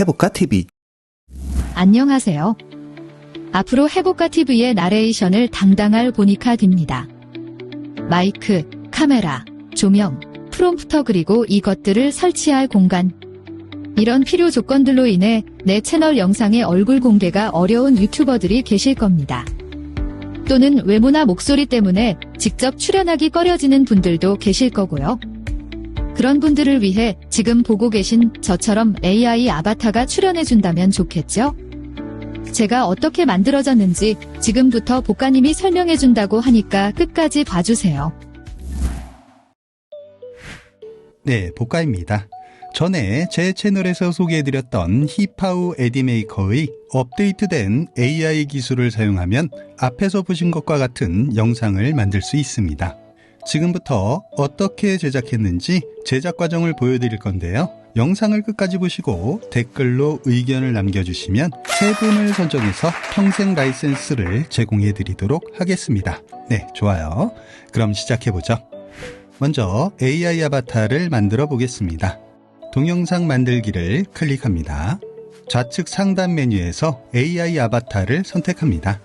해볼까 TV. 안녕하세요. 앞으로 해볼까 TV의 나레이션을 담당할 보니카 딥니다. 마이크, 카메라, 조명, 프롬프터 그리고 이것들을 설치할 공간. 이런 필요 조건들로 인해 내 채널 영상의 얼굴 공개가 어려운 유튜버들이 계실 겁니다. 또는 외모나 목소리 때문에 직접 출연하기 꺼려지는 분들도 계실 거고요. 그런 분들을 위해 지금 보고 계신 저처럼 AI 아바타가 출연해준다면 좋겠죠? 제가 어떻게 만들어졌는지 지금부터 복가님이 설명해준다고 하니까 끝까지 봐주세요. 네, 복가입니다. 전에 제 채널에서 소개해드렸던 히파우 에디메이커의 업데이트된 AI 기술을 사용하면 앞에서 보신 것과 같은 영상을 만들 수 있습니다. 지금부터 어떻게 제작했는지 제작 과정을 보여드릴 건데요. 영상을 끝까지 보시고 댓글로 의견을 남겨주시면 세 분을 선정해서 평생 라이센스를 제공해 드리도록 하겠습니다. 네, 좋아요. 그럼 시작해보죠. 먼저 AI 아바타를 만들어 보겠습니다. 동영상 만들기를 클릭합니다. 좌측 상단 메뉴에서 AI 아바타를 선택합니다.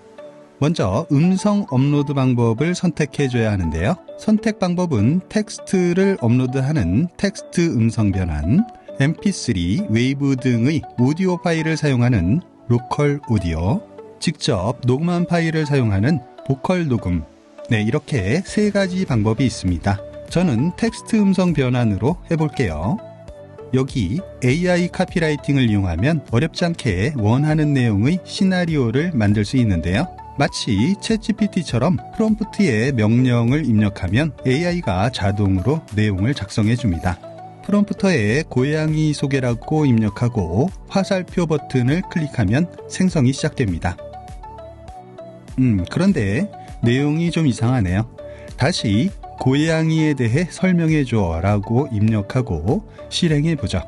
먼저 음성 업로드 방법을 선택해 줘야 하는데요. 선택 방법은 텍스트를 업로드하는 텍스트 음성 변환, mp3, 웨이브 등의 오디오 파일을 사용하는 로컬 오디오, 직접 녹음한 파일을 사용하는 보컬 녹음. 네, 이렇게 세 가지 방법이 있습니다. 저는 텍스트 음성 변환으로 해볼게요. 여기 AI 카피라이팅을 이용하면 어렵지 않게 원하는 내용의 시나리오를 만들 수 있는데요. 마치 챗GPT처럼 프롬프트에 명령을 입력하면 AI가 자동으로 내용을 작성해 줍니다. 프롬프터에 고양이 소개라고 입력하고 화살표 버튼을 클릭하면 생성이 시작됩니다. 음, 그런데 내용이 좀 이상하네요. 다시 고양이에 대해 설명해 줘 라고 입력하고 실행해 보죠.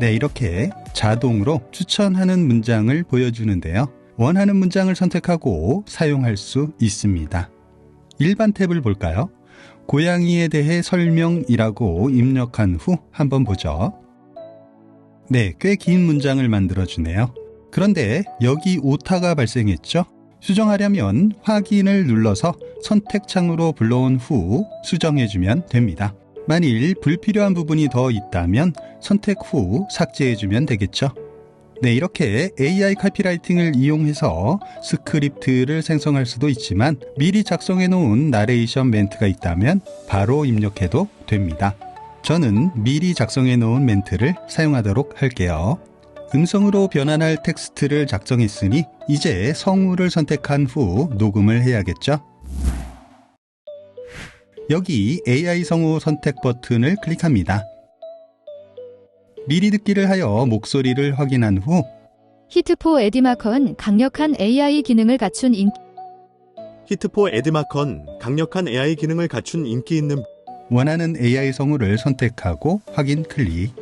네, 이렇게 자동으로 추천하는 문장을 보여주는데요. 원하는 문장을 선택하고 사용할 수 있습니다. 일반 탭을 볼까요? 고양이에 대해 설명이라고 입력한 후 한번 보죠. 네, 꽤 긴 문장을 만들어주네요. 그런데 여기 오타가 발생했죠? 수정하려면 확인을 눌러서 선택창으로 불러온 후 수정해주면 됩니다. 만일 불필요한 부분이 더 있다면 선택 후 삭제해주면 되겠죠. 네, 이렇게 AI 카피라이팅을 이용해서 스크립트를 생성할 수도 있지만 미리 작성해 놓은 나레이션 멘트가 있다면 바로 입력해도 됩니다. 저는 미리 작성해 놓은 멘트를 사용하도록 할게요. 음성으로 변환할 텍스트를 작성했으니 이제 성우를 선택한 후 녹음을 해야겠죠? 여기 AI 성우 선택 버튼을 클릭합니다. 미리 듣기를 하여 목소리를 확인한 후 히트포 에디마커는 강력한 AI 기능을 갖춘 인 히트포 에드마컨 강력한 AI 기능을 갖춘 인기 있는 원하는 AI 성우를 선택하고 확인 클릭.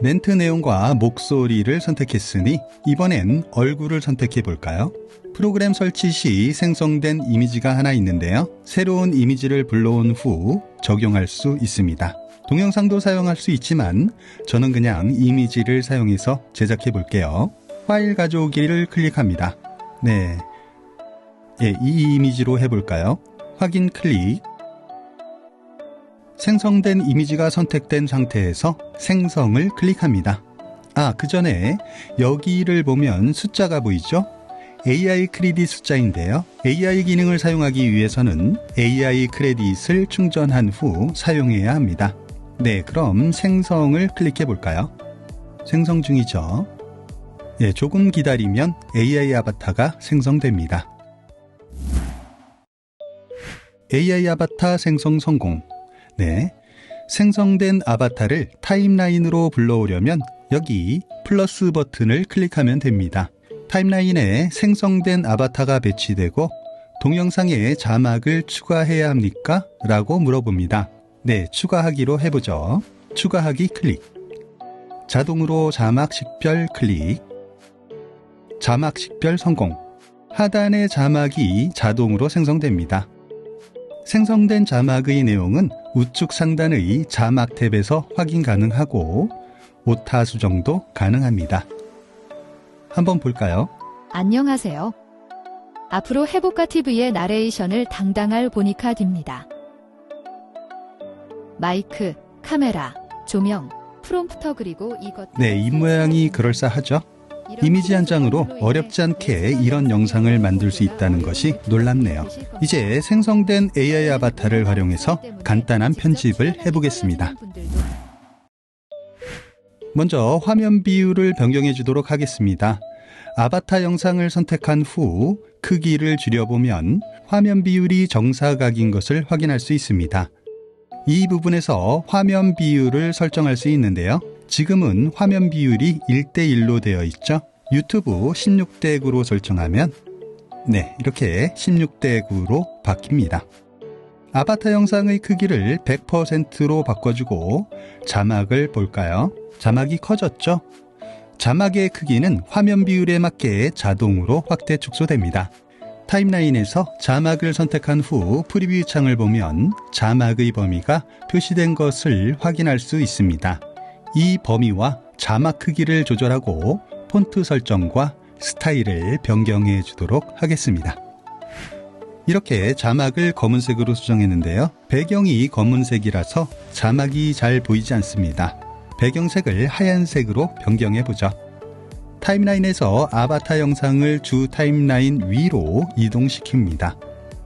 멘트 내용과 목소리를 선택했으니 이번엔 얼굴을 선택해 볼까요? 프로그램 설치 시 생성된 이미지가 하나 있는데요. 새로운 이미지를 불러온 후 적용할 수 있습니다. 동영상도 사용할 수 있지만 저는 그냥 이미지를 사용해서 제작해 볼게요. 파일 가져오기를 클릭합니다. 네. 예, 이 이미지로 해볼까요? 확인 클릭. 생성된 이미지가 선택된 상태에서 생성을 클릭합니다. 아, 그 전에 여기를 보면 숫자가 보이죠? AI 크레딧 숫자인데요. AI 기능을 사용하기 위해서는 AI 크레딧을 충전한 후 사용해야 합니다. 네, 그럼 생성을 클릭해 볼까요? 생성 중이죠. 예, 조금 기다리면 AI 아바타가 생성됩니다. AI 아바타 생성 성공. 네. 생성된 아바타를 타임라인으로 불러오려면 여기 플러스 버튼을 클릭하면 됩니다. 타임라인에 생성된 아바타가 배치되고 동영상에 자막을 추가해야 합니까? 라고 물어봅니다. 네, 추가하기로 해보죠. 추가하기 클릭. 자동으로 자막 식별 클릭. 자막 식별 성공. 하단의 자막이 자동으로 생성됩니다. 생성된 자막의 내용은 우측 상단의 자막 탭에서 확인 가능하고 오타 수정도 가능합니다. 한번 볼까요? 안녕하세요. 앞으로 해볼까 TV의 나레이션을 당당할 보니카 딥니다. 마이크, 카메라, 조명, 프롬프터 그리고 이것 네, 입모양이 그럴싸하죠? 이미지 한 장으로 어렵지 않게 이런 영상을 만들 수 있다는 것이 놀랍네요. 이제 생성된 AI 아바타를 활용해서 간단한 편집을 해보겠습니다. 먼저 화면 비율을 변경해 주도록 하겠습니다. 아바타 영상을 선택한 후 크기를 줄여보면 화면 비율이 정사각인 것을 확인할 수 있습니다. 이 부분에서 화면 비율을 설정할 수 있는데요. 지금은 화면 비율이 1대1로 되어 있죠. 유튜브 16대 9로 설정하면 네, 이렇게 16대 9로 바뀝니다. 아바타 영상의 크기를 100%로 바꿔주고 자막을 볼까요? 자막이 커졌죠? 자막의 크기는 화면 비율에 맞게 자동으로 확대 축소됩니다. 타임라인에서 자막을 선택한 후 프리뷰 창을 보면 자막의 범위가 표시된 것을 확인할 수 있습니다. 이 범위와 자막 크기를 조절하고 폰트 설정과 스타일을 변경해 주도록 하겠습니다. 이렇게 자막을 검은색으로 수정했는데요. 배경이 검은색이라서 자막이 잘 보이지 않습니다. 배경색을 하얀색으로 변경해 보죠. 타임라인에서 아바타 영상을 주 타임라인 위로 이동시킵니다.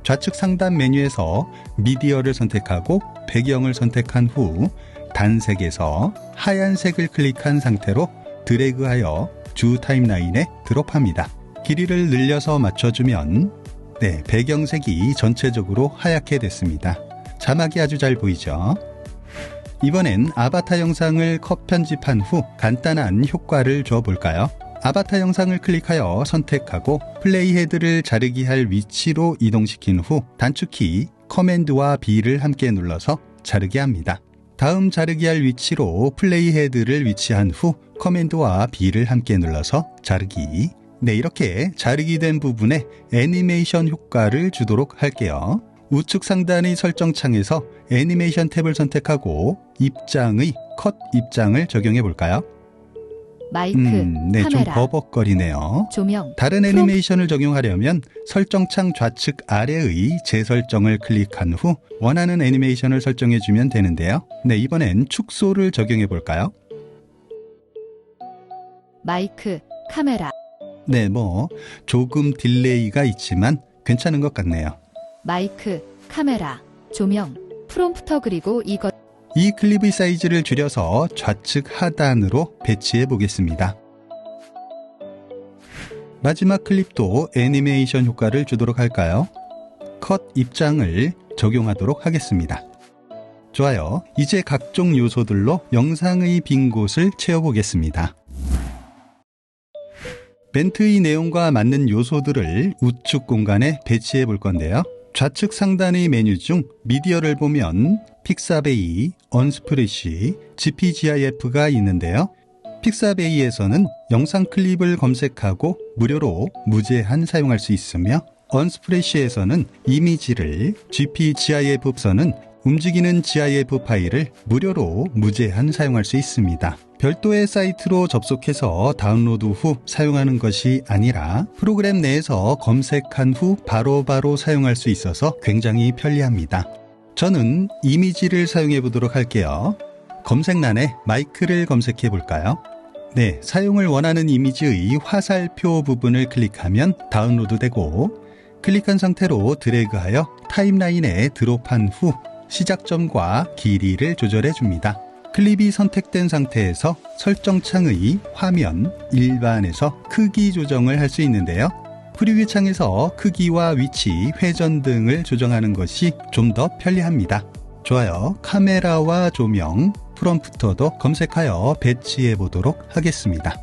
좌측 상단 메뉴에서 미디어를 선택하고 배경을 선택한 후 단색에서 하얀색을 클릭한 상태로 드래그하여 주 타임라인에 드롭합니다. 길이를 늘려서 맞춰주면 네, 배경색이 전체적으로 하얗게 됐습니다. 자막이 아주 잘 보이죠? 이번엔 아바타 영상을 컷 편집한 후 간단한 효과를 줘 볼까요? 아바타 영상을 클릭하여 선택하고 플레이 헤드를 자르기 할 위치로 이동시킨 후 단축키 커맨드와 B를 함께 눌러서 자르게 합니다. 다음 자르기 할 위치로 플레이 헤드를 위치한 후 커맨드와 B를 함께 눌러서 자르기 네 이렇게 자르기 된 부분에 애니메이션 효과를 주도록 할게요. 우측 상단의 설정 창에서 애니메이션 탭을 선택하고 입장의 컷 입장을 적용해 볼까요? 마이크, 음, 네, 좀 카메라, 버벅거리네요. 조명, 다른 애니메이션을 적용하려면 설정창 좌측 아래의 재설정을 클릭한 후 원하는 애니메이션을 설정해 주면 되는데요. 네, 이번엔 축소를 적용해 볼까요? 마이크, 카메라, 네, 뭐 조금 딜레이가 있지만 괜찮은 것 같네요. 마이크, 카메라, 조명, 프롬프터 그리고 이것 이 클립의 사이즈를 줄여서 좌측 하단으로 배치해 보겠습니다. 마지막 클립도 애니메이션 효과를 주도록 할까요? 컷 입장을 적용하도록 하겠습니다. 좋아요. 이제 각종 요소들로 영상의 빈 곳을 채워보겠습니다. 멘트의 내용과 맞는 요소들을 우측 공간에 배치해 볼 건데요. 좌측 상단의 메뉴 중 미디어를 보면 픽사베이, 언스프레시, GPGIF가 있는데요. 픽사베이에서는 영상 클립을 검색하고 무료로 무제한 사용할 수 있으며 언스프레시에서는 이미지를, GPGIF에서는 움직이는 GIF 파일을 무료로 무제한 사용할 수 있습니다. 별도의 사이트로 접속해서 다운로드 후 사용하는 것이 아니라 프로그램 내에서 검색한 후 바로바로 바로 사용할 수 있어서 굉장히 편리합니다. 저는 이미지를 사용해 보도록 할게요. 검색란에 마이크를 검색해 볼까요? 네, 사용을 원하는 이미지의 화살표 부분을 클릭하면 다운로드 되고 클릭한 상태로 드래그하여 타임라인에 드롭한 후 시작점과 길이를 조절해 줍니다. 클립이 선택된 상태에서 설정창의 화면, 일반에서 크기 조정을 할 수 있는데요. 프리뷰 창에서 크기와 위치, 회전 등을 조정하는 것이 좀 더 편리합니다. 좋아요. 카메라와 조명, 프롬프터도 검색하여 배치해 보도록 하겠습니다.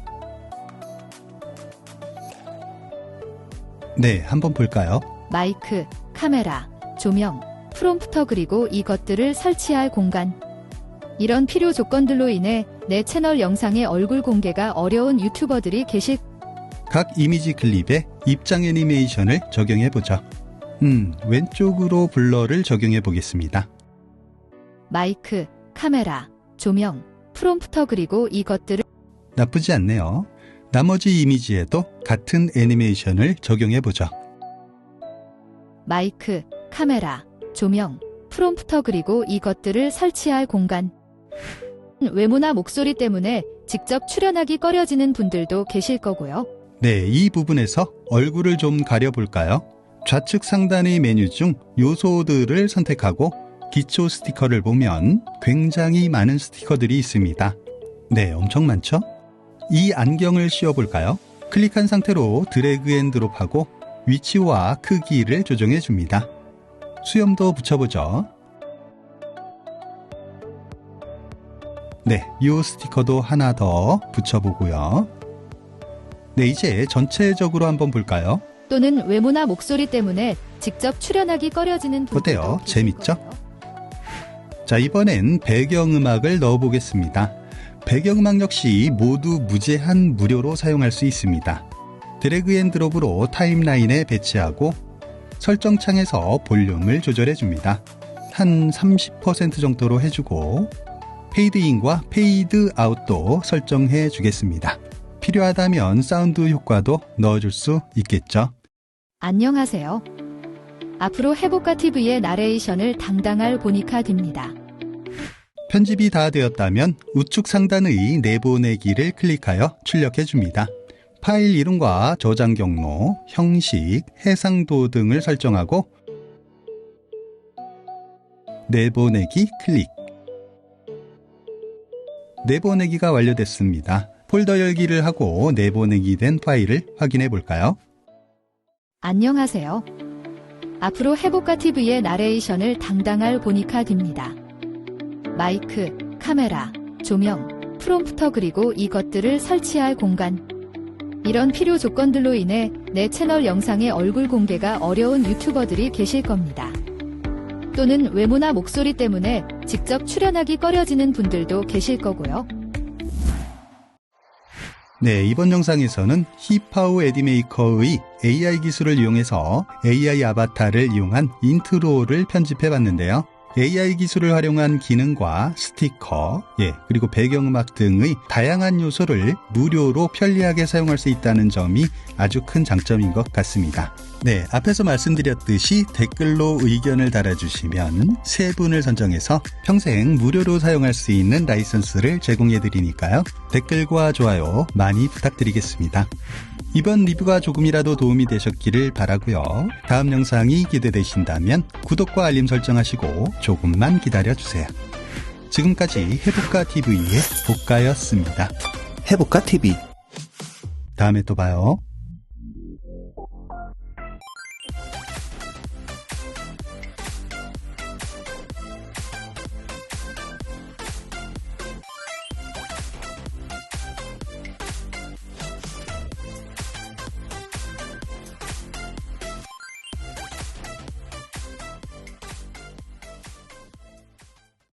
네, 한번 볼까요? 마이크, 카메라, 조명, 프롬프터 그리고 이것들을 설치할 공간. 이런 필요 조건들로 인해 내 채널 영상의 얼굴 공개가 어려운 유튜버들이 계실 각 이미지 클립에 입장 애니메이션을 적용해 보죠. 음, 왼쪽으로 블러를 적용해 보겠습니다. 마이크, 카메라, 조명, 프롬프터 그리고 이것들을 나쁘지 않네요. 나머지 이미지에도 같은 애니메이션을 적용해보죠. 마이크, 카메라, 조명, 프롬프터 그리고 이것들을 설치할 공간. 외모나 목소리 때문에 직접 출연하기 꺼려지는 분들도 계실 거고요. 네, 이 부분에서 얼굴을 좀 가려볼까요? 좌측 상단의 메뉴 중 요소들을 선택하고 기초 스티커를 보면 굉장히 많은 스티커들이 있습니다. 네, 엄청 많죠? 이 안경을 씌워볼까요? 클릭한 상태로 드래그 앤 드롭하고 위치와 크기를 조정해 줍니다. 수염도 붙여보죠. 네, 이 스티커도 하나 더 붙여보고요. 네, 이제 전체적으로 한번 볼까요? 또는 외모나 목소리 때문에 직접 출연하기 꺼려지는 어때요? 재밌죠? 거예요. 자, 이번엔 배경음악을 넣어보겠습니다. 배경음악 역시 모두 무제한 무료로 사용할 수 있습니다. 드래그 앤 드롭으로 타임라인에 배치하고 설정창에서 볼륨을 조절해 줍니다. 한 30% 정도로 해주고 페이드 인과 페이드 아웃도 설정해 주겠습니다. 필요하다면 사운드 효과도 넣어줄 수 있겠죠. 안녕하세요. 앞으로 해볼까 TV의 나레이션을 담당할 보니카입니다. 편집이 다 되었다면 우측 상단의 내보내기를 클릭하여 출력해 줍니다. 파일 이름과 저장 경로, 형식, 해상도 등을 설정하고 내보내기 클릭. 내보내기가 완료됐습니다. 폴더 열기를 하고 내보내기 된 파일을 확인해 볼까요? 안녕하세요. 앞으로 해볼까 TV의 나레이션을 담당할 보니카 입니다. 마이크, 카메라, 조명, 프롬프터 그리고 이것들을 설치할 공간. 이런 필요 조건들로 인해 내 채널 영상의 얼굴 공개가 어려운 유튜버들이 계실 겁니다. 또는 외모나 목소리 때문에 직접 출연하기 꺼려지는 분들도 계실 거고요. 네, 이번 영상에서는 힙하우 에디메이커의 AI 기술을 이용해서 AI 아바타를 이용한 인트로를 편집해 봤는데요. AI 기술을 활용한 기능과 스티커, 예, 그리고 배경음악 등의 다양한 요소를 무료로 편리하게 사용할 수 있다는 점이 아주 큰 장점인 것 같습니다. 네, 앞에서 말씀드렸듯이 댓글로 의견을 달아주시면 세 분을 선정해서 평생 무료로 사용할 수 있는 라이선스를 제공해 드리니까요. 댓글과 좋아요 많이 부탁드리겠습니다. 이번 리뷰가 조금이라도 도움이 되셨기를 바라고요. 다음 영상이 기대되신다면 구독과 알림 설정하시고 조금만 기다려주세요. 지금까지 해볼까 TV의 복가였습니다. 해볼까 TV 다음에 또 봐요.